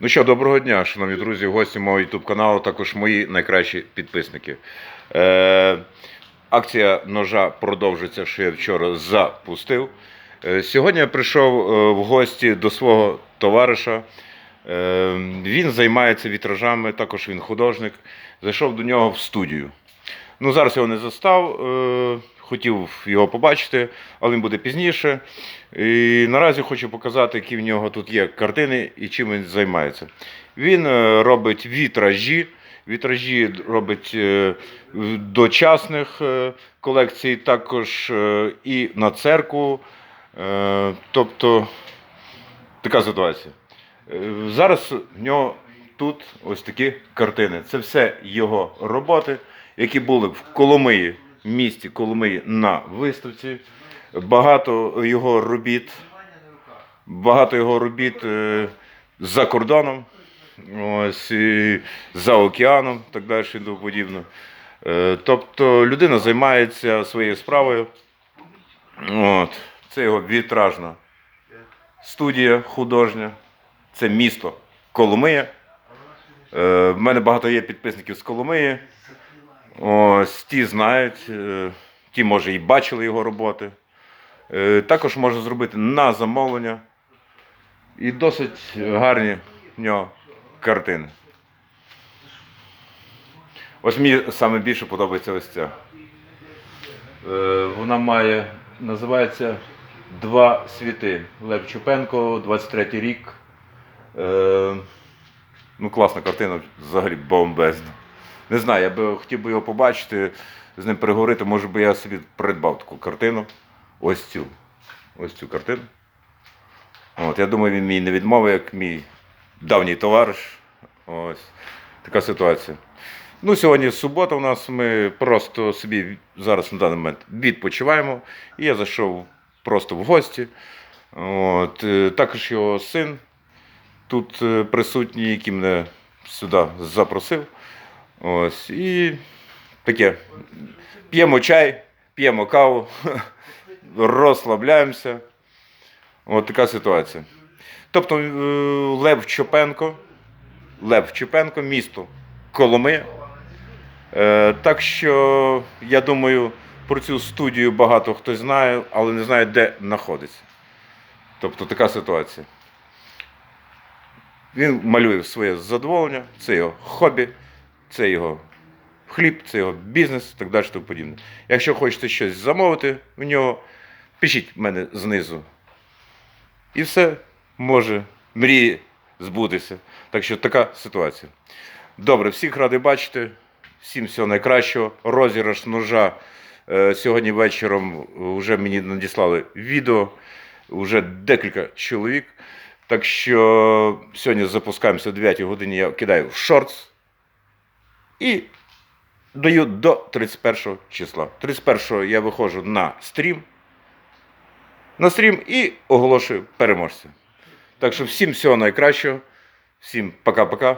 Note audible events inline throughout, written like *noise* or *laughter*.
Ну що, доброго дня, шановні друзі, гості мого YouTube каналу, також мої найкращі підписники. Е, акція ножа продовжиться, що я вчора запустив. Е, сьогодні я прийшов е, в гості до свого товариша. Е, він займається вітражами, також він художник. Зайшов до нього в студію. Ну, зараз його не застав, е, хотів його побачити, але він буде пізніше. І наразі хочу показати, які в нього тут є картини і чим він займається. Він е, робить вітражі. Вітражі робить е, в- до е, колекцій, також і на церкву. Тобто така ситуація. Зараз в нього тут ось такі картини. Це все його роботи, які були в Коломиї, місті Коломиї на виставці. Багато його робіт, багато його робіт е, за кордоном, ось, за океаном, так далі і тому подібне. Е, Тобто людина займається своєю справою. От. Це його вітражна студія художня. Це місто Коломия. Е, в мене багато є підписників з Коломиї. Ось ті знають, е, ті, може, і бачили його роботи. Е, також може зробити на замовлення. І досить гарні в нього картини. Ось мені саме більше подобається ось ця. Е, Вона має, називається Два світи. Лев Чупенко, 23 рік. Ну, класна картина, взагалі бомбезна. Не знаю, я би хотів би його побачити, з ним переговорити, може би я собі придбав таку картину. Ось цю. Ось цю картину. От, я думаю, він мій не відмовив, як мій давній товариш. Ось така ситуація. Ну, сьогодні субота у нас. Ми просто собі зараз на даний момент відпочиваємо. І я зайшов просто в гості. От, е, також його син тут е, присутній, який мене сюди запросив. Ось, і таке. П'ємо чай, п'ємо каву, *laughs* розслабляємося. От така ситуація. Тобто е, Лев Чопенко, Лев Чопенко, місто Коломия. Е, Так що я думаю, про цю студію багато хто знає, але не знає, де знаходиться. Тобто така ситуація. Він малює своє задоволення, це його хобі, це його хліб, це його бізнес і так далі. тому подібне. Якщо хочете щось замовити в нього, пишіть в мене знизу. І все може мрії збутися. Так що така ситуація. Добре, всіх радий бачити. Всім всього найкращого. Розіграш ножа. Е, Сьогодні вечором вже мені надіслали відео. Вже декілька чоловік. Так що сьогодні запускаємося о 9 годині. Я кидаю в шортс і даю до 31 числа. 31 я виходжу на стрім. На стрім і оголошую переможця. Так що всім всього найкращого. Всім пока-пока.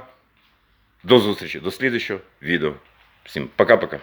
До зустрічі, до слідчого відео. Всім пока-пока.